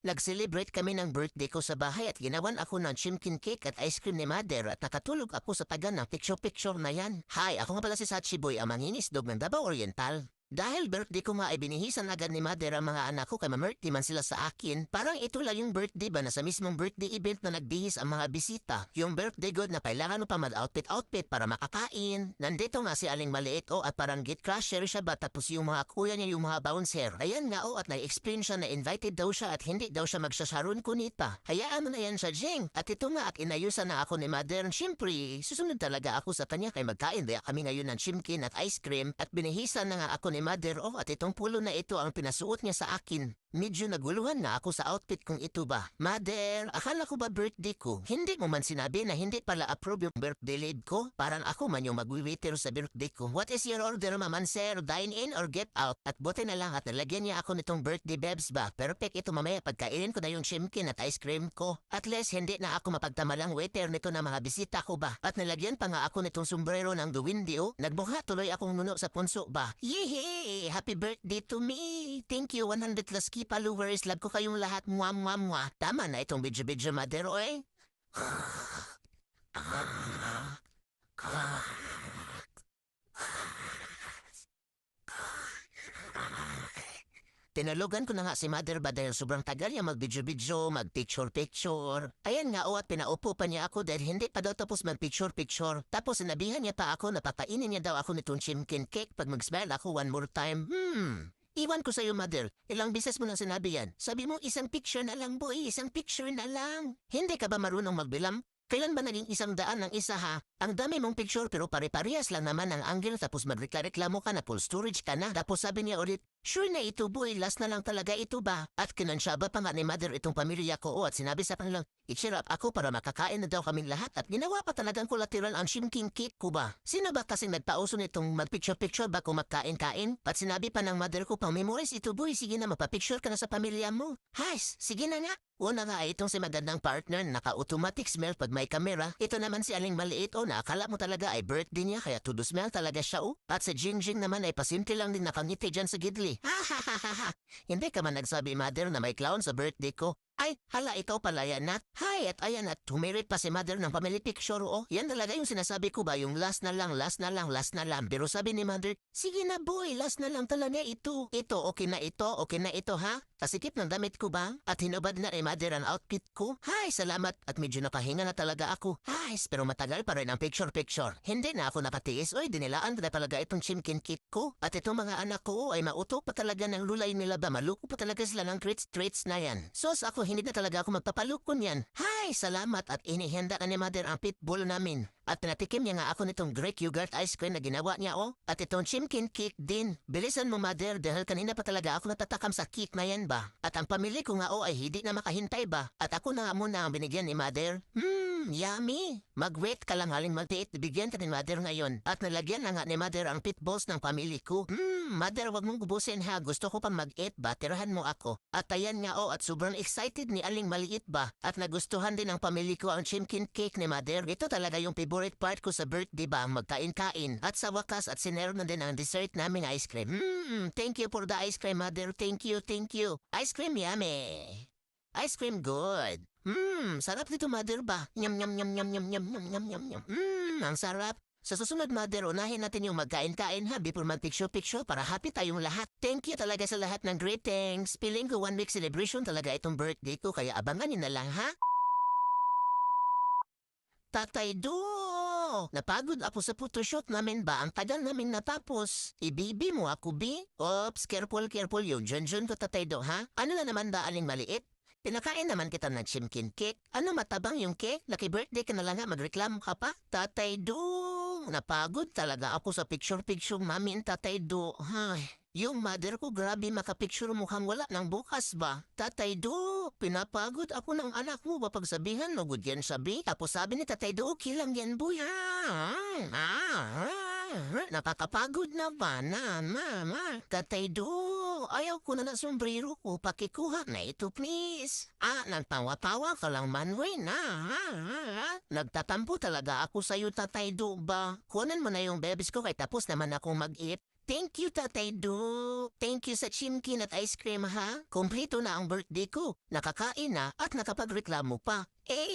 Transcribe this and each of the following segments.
Nag-celebrate kami ng birthday ko sa bahay at ginawan ako ng chimkin cake at ice cream ni Mother at nakatulog ako sa tagan ng picture-picture na yan. Hi, ako nga pala si Sachi Boy, ang manginisdog ng Davao Oriental. Dahil birthday ko nga ay binihisan agad ni Mother ang mga anak ko kay mamerti man sila sa akin. Parang ito lang yung birthday ba na sa mismong birthday event na nagbihis ang mga bisita. Yung birthday good na kailangan pa mag-outfit-outfit para makakain. Nandito nga si Aling Maliit o at parang gate crusher siya ba tapos yung mga kuya niya yung mga bouncer. Ayan nga o at na-explain siya na invited daw siya at hindi daw siya magsasharon kunita. Hayaan mo na yan siya, Jing. At ito nga at inayusan na ako ni Mother. Siyempre, susunod talaga ako sa kanya kay magkain. Kaya kami ngayon ng chimkin at ice cream at binihisan na nga ako ni Mother oh at itong pulo na ito ang pinasuot niya sa akin. Medyo naguluhan na ako sa outfit kong ito ba. Mother, akala ko ba birthday ko? Hindi mo man sinabi na hindi pala approve yung birthday leave ko? Parang ako man yung mag-waiter sa birthday ko. What is your order maman sir? Dine in or get out? At buti na lang at nalagyan niya ako nitong birthday bebs ba? Perfect ito mamaya pagkainin ko na yung chimkin at ice cream ko. At least hindi na ako mapagtamalang waiter nito na mga bisita ko ba? At nalagyan pa nga ako nitong sombrero ng duwindio. Nagmukha tuloy akong nuno sa punso ba? Yehey! Happy birthday to me! Thank you 100 plus key followers. Love ko kayong lahat. Mwah, mwah, mwah. Tama na itong video-video madero eh. Tinalogan ko na nga si Mother ba dahil sobrang tagal niya mag-video-video, mag-picture-picture. Ayan nga o at pinaupo pa niya ako dahil hindi pa daw tapos mag-picture-picture. Tapos sinabihan niya pa ako na papainin niya daw ako nitong chimkin cake pag mag-smile ako one more time. Hmm. Iwan ko sa'yo, mother. Ilang bises mo na sinabi yan. Sabi mo, isang picture na lang, boy. Isang picture na lang. Hindi ka ba marunong magbilang? Kailan ba naging isang daan ng isa ha? Ang dami mong picture pero pare-parehas lang naman ang angle tapos magreklamo ka na full storage ka na. Tapos sabi niya ulit, Sure na ito boy, last na lang talaga ito ba? At kinansyaba pa nga ni mother itong pamilya ko o at sinabi sa kanilang, i-cheer up ako para makakain na daw kaming lahat at ginawa pa talagang collateral ang shimking cake ko ba? Sino ba kasing nagpauso nitong magpicture-picture ba kung magkain-kain? At sinabi pa ng mother ko pang memories ito boy, sige na mapapicture ka na sa pamilya mo. Hays, sige na nga. Una nga itong si magandang partner na naka-automatic smell pag may kamera. Ito naman si Aling Maliit o nakakala mo talaga ay birthday niya kaya to do smell talaga siya o. At si Jingjing naman ay pasimple lang din nakangiti dyan sa gidli. Ha ha ha ha ha. Hindi ka man nagsabi mother na may clown sa birthday ko. Ay, hala ikaw pala yan at. Hay, at ayan at tumirit pa si mother ng family picture oh. Yan talaga yung sinasabi ko ba yung last na lang, last na lang, last na lang. Pero sabi ni mother, sige na boy, last na lang talaga ito. Ito, okay na ito, okay na ito ha? Kasikip ng damit ko ba? At hinubad na ni mother ang outfit ko? Hay, salamat at medyo napahinga na talaga ako. Hay, pero matagal pa rin ang picture-picture. Hindi na ako napatiis. Oy, dinilaan na talaga itong chimkin kit ko. At itong mga anak ko ay mautok pa talaga ng lulay nila ba? Maluko pa talaga sila ng treats-treats na yan. Sos ako hindi na talaga ako magpapalukon yan. Hay, salamat at inihanda na ni mother ang pitbull namin. At pinatikim niya nga ako nitong Greek yogurt ice cream na ginawa niya oh. At itong chimkin cake din. Bilisan mo mother dahil kanina pa talaga ako natatakam sa cake na yan ba. At ang pamilya ko nga oh ay hindi na makahintay ba. At ako na nga muna ang binigyan ni mother. Hmm, yummy. Mag-wait ka lang haling magtiit. Bigyan ka ni mother ngayon. At nalagyan na nga ni mother ang pitballs ng pamilya ko. Hmm, mother wag mong gubusin ha. Gusto ko pang mag-eat ba. Tirahan mo ako. At ayan nga oh at sobrang excited ni Aling Maliit ba. At nagustuhan din ng pamilya ko ang chimkin cake ni mother. Ito talaga yung favorite part ko sa birthday ba magkain-kain. At sa wakas at sinero na din ang dessert namin ice cream. Hmm, thank you for the ice cream mother. Thank you, thank you. Ice cream yummy. Ice cream good. Hmm, sarap nito mother ba? Nyam nyam nyam nyam nyam nyam nyam nyam nyam. Hmm, ang sarap. Sa susunod, Mother, unahin natin yung magkain-kain ha before mag-picture-picture para happy tayong lahat. Thank you talaga sa lahat ng greetings. Piling ko one week celebration talaga itong birthday ko kaya abangan niyo na lang ha. Tatay Do! Napagod ako sa photoshoot namin ba? Ang tagal namin natapos. Ibibi mo ako, Bi? Oops, careful, careful yung Junjun ko, Tatay Do, ha? Ano na naman ba aling maliit? Pinakain naman kita ng chimkin cake. Ano matabang yung cake? Lucky birthday ka na lang magreklamo ka pa? Tatay Do! Napagod talaga ako sa picture-picture namin, Tatay Do. Ay, yung mother ko grabe makapicture mukhang wala ng bukas ba? Tatay Do, pinapagod ako ng anak mo ba pagsabihan mo good yan sabi? Tapos sabi ni Tatay Do, okay lang yan buya. Ah, ah, ah, nakakapagod na ba na mama? Tatay Do, ayaw ko na ng sombrero ko. Pakikuha na ito please. Ah, nagtawa-tawa ka lang manway na. Ah, ah, ah. Nagtatampo talaga ako sa'yo Tatay Do ba? Kunin mo na yung bebis ko kay tapos naman akong mag-eat. Thank you, Tatay Du. Thank you sa chimkin at ice cream, ha? Kompleto na ang birthday ko. Nakakain na at nakapagreklamo pa. Eh,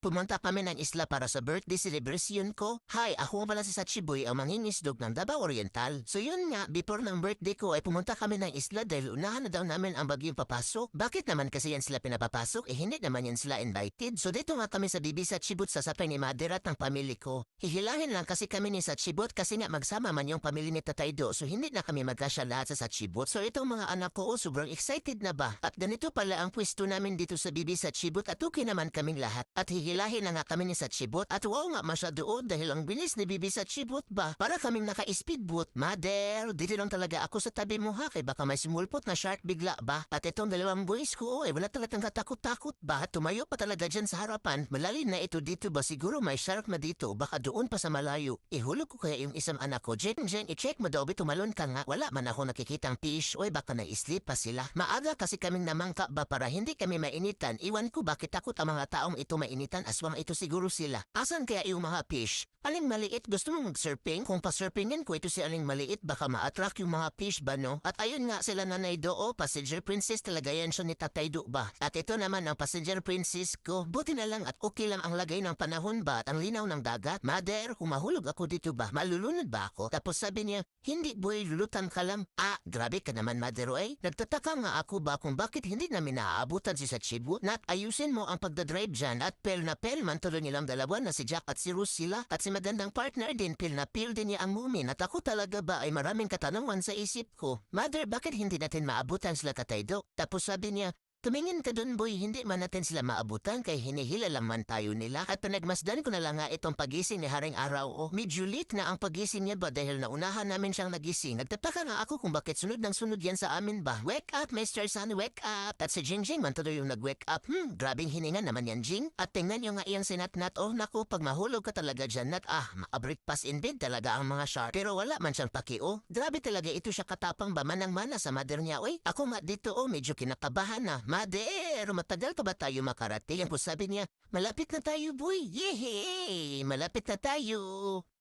pumunta kami ng isla para sa birthday celebration ko. Hi, ako nga pala si Sachiboy, ang mangingisdog ng Davao Oriental. So yun nga, before ng birthday ko ay pumunta kami ng isla dahil unahan na daw namin ang bagyong papasok. Bakit naman kasi yan sila pinapapasok? Eh hindi naman yan sila invited. So dito nga kami sa Bibi Sachibot sa sapay ni Mother at ng pamilya ko. Hihilahin lang kasi kami ni Sachibot kasi nga magsama man yung pamilya ni Tatay Do. So hindi na kami magkasya lahat sa Sachibot. So itong mga anak ko, oh, sobrang excited na ba? At ganito pala ang pwesto namin dito sa Bibi Sachibot at okay naman kaming lahat. At hihilahin na nga kami ni Sachibot at wow nga masyado oh, dahil ang bilis ni Bibi Sachibot ba? Para kaming naka-speedboat. Mother, dito lang talaga ako sa tabi mo ha kay baka may sumulpot na shark bigla ba? At itong dalawang boys ko eh, wala talagang katakot-takot ba? Tumayo pa talaga dyan sa harapan. Malalim na ito dito ba? Siguro may shark na dito. Baka doon pa sa malayo. Ihulog ko kaya yung isang anak ko. Jen, Jen, i-check mo daw. Tumalon ka nga. Wala man ako nakikitang fish. Oy, baka na-sleep pa sila. Maaga kasi kaming namangka ba para hindi kami mainitan. Iwan ko bakit takot ang mga taong ito mainitan. Aswang ito siguro sila. Asan kaya yung mga fish? Aling maliit, gusto mo mag-surfing? Kung pa-surfingin ko ito si Aling maliit, baka ma-attract yung mga fish ba no? At ayun nga sila nanay do, oh, passenger princess talaga yan siya ni Tatay Do ba? At ito naman ang passenger princess ko. Buti na lang at okay lang ang lagay ng panahon ba at ang linaw ng dagat? Mother, humahulog ako dito ba? Malulunod ba ako? Tapos sabi niya, hindi boy, lulutan ka lang. Ah, grabe ka naman, Mother eh. Nagtataka nga ako ba kung bakit hindi namin naaabutan si Sachibu? Nat ayusin mo ang pagdadrive dyan at pel na pel man tuloy nilang dalawa na si Jack at si Rus sila at si magandang partner din pil na pil din niya ang mumin at ako talaga ba ay maraming katanungan sa isip ko. Mother, bakit hindi natin maabutan sila kataydo? Tapos sabi niya, Tumingin ka dun boy, hindi man natin sila maabutan kay hinihila lang man tayo nila. At pinagmasdan ko na lang nga itong pagising ni Haring Araw o medyo late na ang pagising niya ba dahil naunahan namin siyang nagising. Nagtataka nga ako kung bakit sunod ng sunod yan sa amin ba. Wake up, Mr. Sun, wake up! At si Jingjing man tuloy yung nag-wake up. Hmm, grabing hininga naman yan, Jing. At tingnan nyo nga iyan si Natnat. Oh, naku, pag mahulog ka talaga dyan, Nat. Ah, maabrik pas in bed talaga ang mga shark. Pero wala man siyang paki, oh. Grabe talaga ito siya katapang ba manang-mana sa mother niya. Uy, ako nga dito, oh, medyo kinakabahan na. Mother, matagal pa ba tayo makarating? Ang sabi niya, malapit na tayo, boy. Yehey! Malapit na tayo.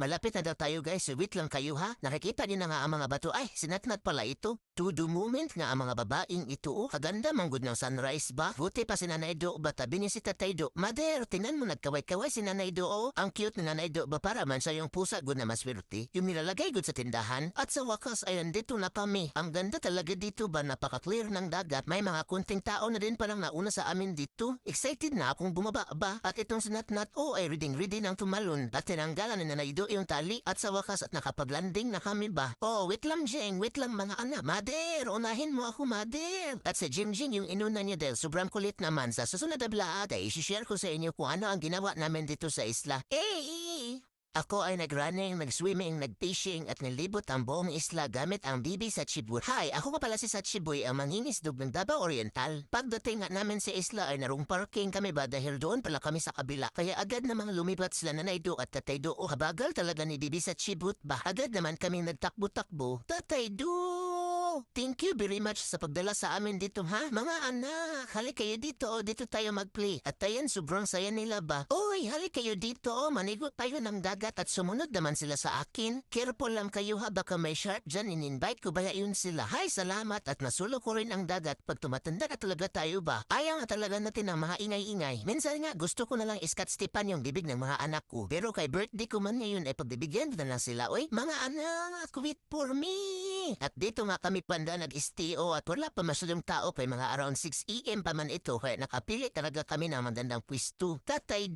Malapit na daw tayo guys, wait lang kayo ha. Nakikita niyo na nga ang mga bato. Ay, sinatnat pala ito. To the moment nga ang mga babaeng ito. Oh, kaganda manggod ng sunrise ba? Buti pa si Nanay Do ba tabi niya si Tatay Do. Mother, tinan mo nagkaway-kaway si Nanay Do. Oh, ang cute ni Nanay Do ba para man sa yung pusa gud na maswerte. Yung nilalagay gud sa tindahan. At sa wakas ay nandito na kami. Ang ganda talaga dito ba napaka-clear ng dagat. May mga kunting tao na din palang nauna sa amin dito. Excited na akong bumaba ba? At itong sinatnat oh ay reading-reading ng tumalon. At tinanggalan ni Nanay Do yung tali at sa wakas at nakapaglanding na kami ba? Oh, wait lang Jeng, wait lang mga anak. Mader, unahin mo ako Mader. At sa Jing Jing yung inuna niya dahil sobrang kulit naman sa susunod na vlog ay isi-share ko sa inyo kung ano ang ginawa namin dito sa isla. Eh! Ako ay nag-running, nag-swimming, nag-fishing at nilibot ang buong isla gamit ang bibi sa Chibuy. Hi, ako nga pala si Sachiboy, ang mangingisdog ng Davao Oriental. Pagdating nga namin sa isla ay narong parking kami ba dahil doon pala kami sa kabila. Kaya agad namang lumipat sila na Naido at Tatay Do. O kabagal talaga ni bibi sa Chibut ba? Agad naman kami nagtakbo-takbo. Tatay Do! Thank you very much sa pagdala sa amin dito ha. Mga anak, hali kayo dito dito tayo mag-play. At ayan, sobrang saya nila ba? Oy, hali kayo dito manigo tayo ng dagat at sumunod naman sila sa akin. Careful lang kayo ha, baka may shark dyan. In-invite ko ba yun sila? Hay, salamat at nasulo ko rin ang dagat pag tumatanda na talaga tayo ba? Ayaw nga talaga natin ang mga ingay-ingay. Minsan nga, gusto ko na lang iskat stipan yung bibig ng mga anak ko. Pero kay birthday ko man ngayon ay pagbibigyan ko na lang sila. Oy, mga anak, wait for me! At dito nga kami panda nag-STO at wala pa masyadong tao kay mga around 6 AM pa man ito kaya nakapili talaga kami ng magandang pwisto. Tatay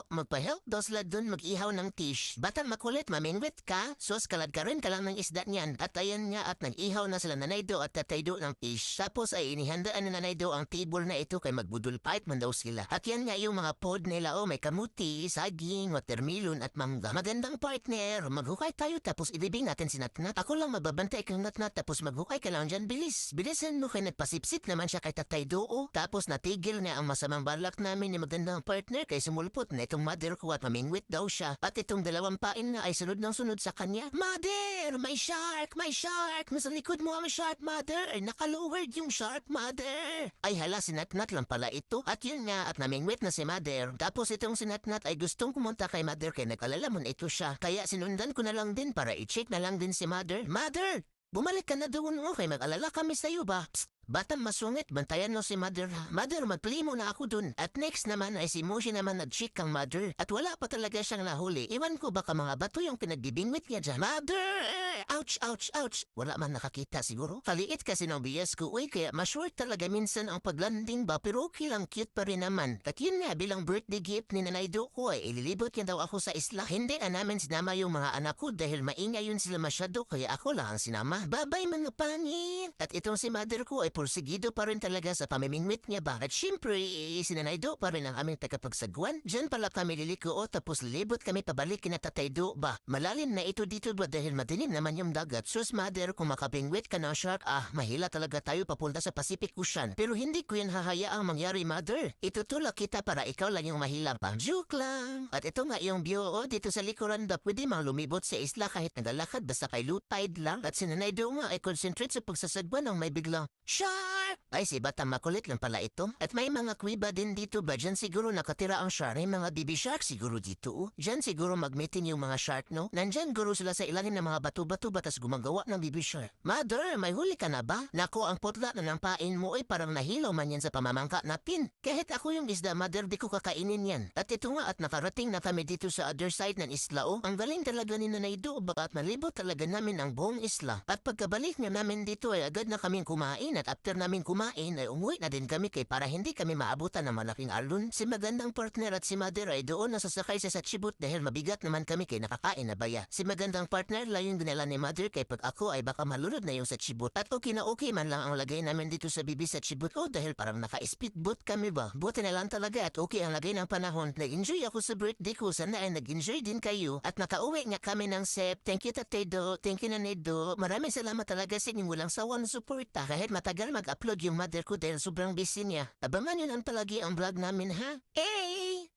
do! Magpa-help daw sila dun mag-ihaw ng tish. Batang makulit, mamingwit ka. Sos kalad ka rin ka lang ng isda niyan. At ayan nga at nag-ihaw na sila nanay do at tatay do ng fish. Tapos ay inihandaan ni nanay do ang table na ito kay magbudol fight man daw sila. At yan nga yung mga pod nila oh may kamuti, saging, watermelon at mangga. Magandang partner. Maghukay tayo tapos ilibing natin si Natnat. Ako lang mababantay kang Natnat tapos maghukay ka lang dyan. Bilis. Bilisan mo kay nagpasipsip naman siya kay tatay do oh. Tapos natigil na ang masamang balak namin ni magandang partner kay sumulpot net itong mother ko at mamingwit daw siya. At itong dalawang pain na ay sunod ng sunod sa kanya. Mother! May shark! May shark! Nasa likod mo ang shark, mother! Nakalowered yung shark, mother! Ay hala, sinatnat lang pala ito. At yun nga, at namingwit na si mother. Tapos itong sinatnat ay gustong pumunta kay mother kaya nag-alala ito siya. Kaya sinundan ko na lang din para i-check na lang din si mother. Mother! Bumalik ka na doon mo kay mag-alala kami sa'yo ba? Psst! Batang masungit, bantayan mo si mother. Mother, magpili mo na ako dun. At next naman ay si Moshi naman nag-check kang mother. At wala pa talaga siyang nahuli. Iwan ko baka mga bato yung pinagbibingwit niya dyan. Mother! Ouch, ouch, ouch. Wala man nakakita siguro. Kaliit kasi ng BS ko, uy, kaya ma-short talaga minsan ang paglanding ba, pero okay lang, cute pa rin naman. At yun nga, bilang birthday gift ni Nanay Do ko, ay ililibot niya daw ako sa isla. Hindi na namin sinama yung mga anak ko dahil maingay yun sila masyado, kaya ako lang ang sinama. Babay mga pangin! At itong si mother ko ay porsigido pa rin talaga sa pamimingwit niya ba. At syempre, eh, si Nanay Do pa rin ang aming tagapagsagwan. Diyan pala kami liliko o tapos lilibot kami pabalik kina Tatay Do ba. Malalim na ito dito ba dahil madilim naman yung dagat. Sus mother, kung makapingwit ka ng shark, ah, mahila talaga tayo papunta sa Pacific Ocean. Pero hindi ko yan hahayaang mangyari mother. Itutulak kita para ikaw lang yung mahila pa. Joke lang. At ito nga yung view o dito sa likuran ba pwede mang lumibot sa isla kahit nagalakad basta kay loot tide lang. At si Nanay Do nga ay concentrate sa pagsasagwan ng may biglang Shark! Ay si Bata makulit lang pala ito. At may mga kwiba din dito ba? Diyan siguro nakatira ang shark. Mga baby shark siguro dito. oh. Diyan siguro magmeeting yung mga shark no? Nandyan guro sila sa ilalim ng mga bato-bato batas gumagawa ng baby shark. Mother, may huli ka na ba? Nako, ang putla na ng mo ay parang nahilaw man yan sa pamamangka na pin. Kahit ako yung isda, mother, di ko kakainin yan. At ito nga at nakarating na kami dito sa other side ng isla oh. Ang galing talaga ni Nanay Do baka at malibot talaga namin ang buong isla. At pagkabalik nga namin dito ay agad na kaming kumain at after namin kumain ay umuwi na din kami kay para hindi kami maabutan ng malaking alon. Si magandang partner at si mother ay doon nasasakay sa sa chibut dahil mabigat naman kami kay nakakain na baya. Si magandang partner lang yung dinala ni mother kay pag ako ay baka malunod na yung sa chibut. At okay na okay man lang ang lagay namin dito sa bibi sa chibut ko dahil parang naka-speedboat kami ba. Buti na lang talaga at okay ang lagay ng panahon. Nag-enjoy ako sa birthday ko. Sana ay nag-enjoy din kayo. At nakauwi nga kami ng sep. Thank you Tatay Do. Thank you Nanay Do. Maraming salamat talaga sa inyong walang sawang suporta. Kahit matagal mag-upload yung mother ko dahil sobrang busy niya. Abangan nyo lang palagi ang vlog namin ha. Hey!